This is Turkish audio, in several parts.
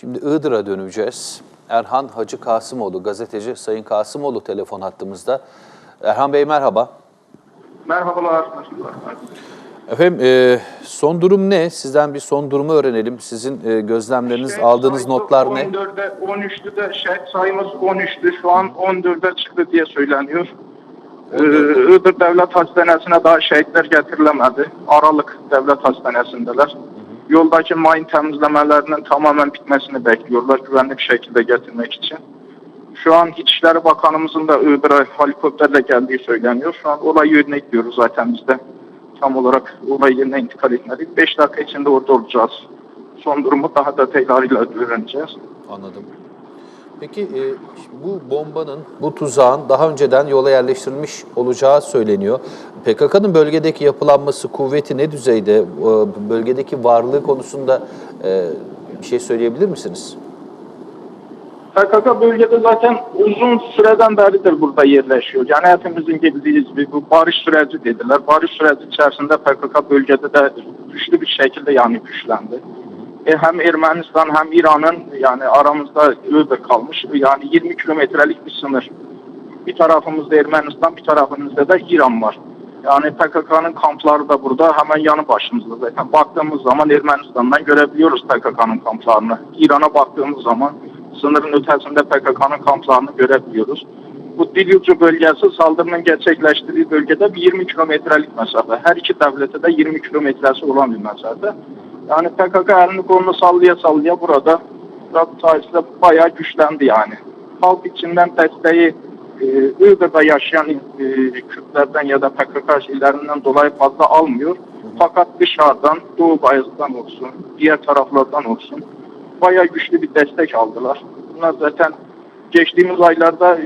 Şimdi Iğdır'a döneceğiz. Erhan Hacı Kasımoğlu, gazeteci Sayın Kasımoğlu telefon hattımızda. Erhan Bey merhaba. Merhabalar. Efendim e, son durum ne? Sizden bir son durumu öğrenelim. Sizin e, gözlemleriniz, Şehit aldığınız notlar ne? 14'e 13'tü de şehit sayımız 13'tü. Şu an 14'e çıktı diye söyleniyor. Ee, Iğdır Devlet Hastanesi'ne daha şehitler getirilemedi. Aralık Devlet Hastanesi'ndeler. Yoldaki mayın temizlemelerinin tamamen bitmesini bekliyorlar güvenli bir şekilde getirmek için. Şu an İçişleri Bakanımızın da Iğdır'a helikopterle geldiği söyleniyor. Şu an olay yerine gidiyoruz zaten biz de. Tam olarak olay yerine intikal etmedik. 5 dakika içinde orada olacağız. Son durumu daha detaylarıyla öğreneceğiz. Anladım. Peki e, bu bombanın, bu tuzağın daha önceden yola yerleştirilmiş olacağı söyleniyor. PKK'nın bölgedeki yapılanması, kuvveti ne düzeyde? E, bölgedeki varlığı konusunda e, bir şey söyleyebilir misiniz? PKK bölgede zaten uzun süreden beridir burada yerleşiyor. Yani hepimizin bildiği gibi bu barış süreci dediler. Barış süreci içerisinde PKK bölgede de güçlü bir şekilde yani güçlendi. E hem Ermenistan hem İran'ın yani aramızda Iğdır kalmış. Yani 20 kilometrelik bir sınır. Bir tarafımızda Ermenistan, bir tarafımızda da İran var. Yani PKK'nın kampları da burada hemen yanı başımızda zaten. Baktığımız zaman Ermenistan'dan görebiliyoruz PKK'nın kamplarını. İran'a baktığımız zaman sınırın ötesinde PKK'nın kamplarını görebiliyoruz. Bu Dilyucu bölgesi saldırının gerçekleştiği bölgede bir 20 kilometrelik mesafe. Her iki devlete de 20 kilometresi olan bir mesafe. Yani PKK elini kolunu sallaya sallaya burada Murat sayesinde bayağı güçlendi yani. Halk içinden desteği e, yaşayan e, Kürtlerden ya da PKK şeylerinden dolayı fazla almıyor. Fakat dışarıdan, Doğu Bayezid'den olsun, diğer taraflardan olsun bayağı güçlü bir destek aldılar. Bunlar zaten geçtiğimiz aylarda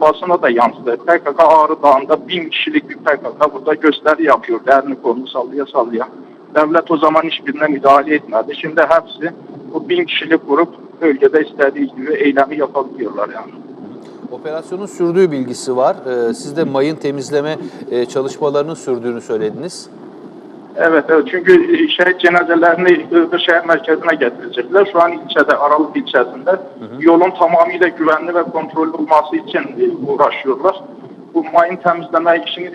basına da yansıdı. PKK Ağrı Dağı'nda bin kişilik bir PKK burada gösteri yapıyor. Elini kolunu sallaya sallaya. Devlet o zaman hiçbirine müdahale etmedi. Şimdi hepsi bu bin kişilik grup bölgede istediği gibi eylemi yapabiliyorlar yani. Operasyonun sürdüğü bilgisi var. E, siz de mayın temizleme e, çalışmalarının sürdüğünü söylediniz. Evet, evet. Çünkü şehit cenazelerini Iğdır şehir merkezine getirecekler. Şu an ilçede, Aralık ilçesinde yolun tamamıyla güvenli ve kontrollü olması için uğraşıyorlar. Bu mayın temizleme işini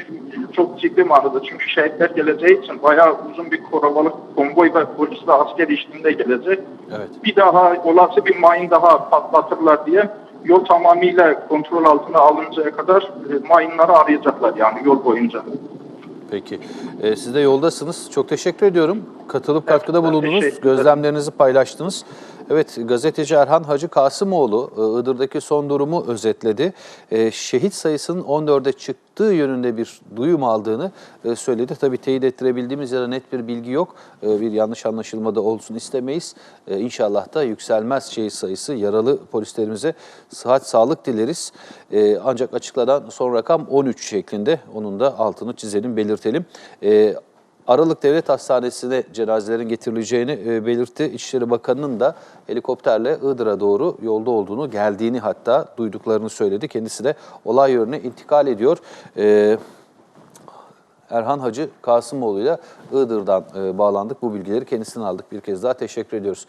çok ciddi manada çünkü şehitler geleceği için bayağı uzun bir korumalık konvoy ve polis ve asker eşliğinde gelecek. Evet. Bir daha olası bir mayın daha patlatırlar diye yol tamamıyla kontrol altına alıncaya kadar e, mayınları arayacaklar yani yol boyunca. Peki. E, siz de yoldasınız. Çok teşekkür ediyorum. Katılıp katkıda bulundunuz. Gözlemlerinizi paylaştınız. Evet, gazeteci Erhan Hacı Kasımoğlu e, Iğdır'daki son durumu özetledi. E, Şehit sayısının 14'e çıktığı yönünde bir duyum aldığını e, söyledi. Tabii teyit ettirebildiğimiz ya da net bir bilgi yok. Bir yanlış anlaşılma da olsun istemeyiz. İnşallah da yükselmez şehit sayısı. Yaralı polislerimize sıhhat, sağlık dileriz. Ancak açıklanan son rakam 13 şeklinde. Onun da altını çizelim, belirtelim. Aralık Devlet Hastanesi'ne cenazelerin getirileceğini e, belirtti. İçişleri Bakanı'nın da helikopterle Iğdır'a doğru yolda olduğunu, geldiğini hatta duyduklarını söyledi. Kendisi de olay yerine intikal ediyor. E, Erhan Hacı Kasımoğlu'yla Iğdır'dan e, bağlandık. Bu bilgileri kendisinden aldık. Bir kez daha teşekkür ediyoruz.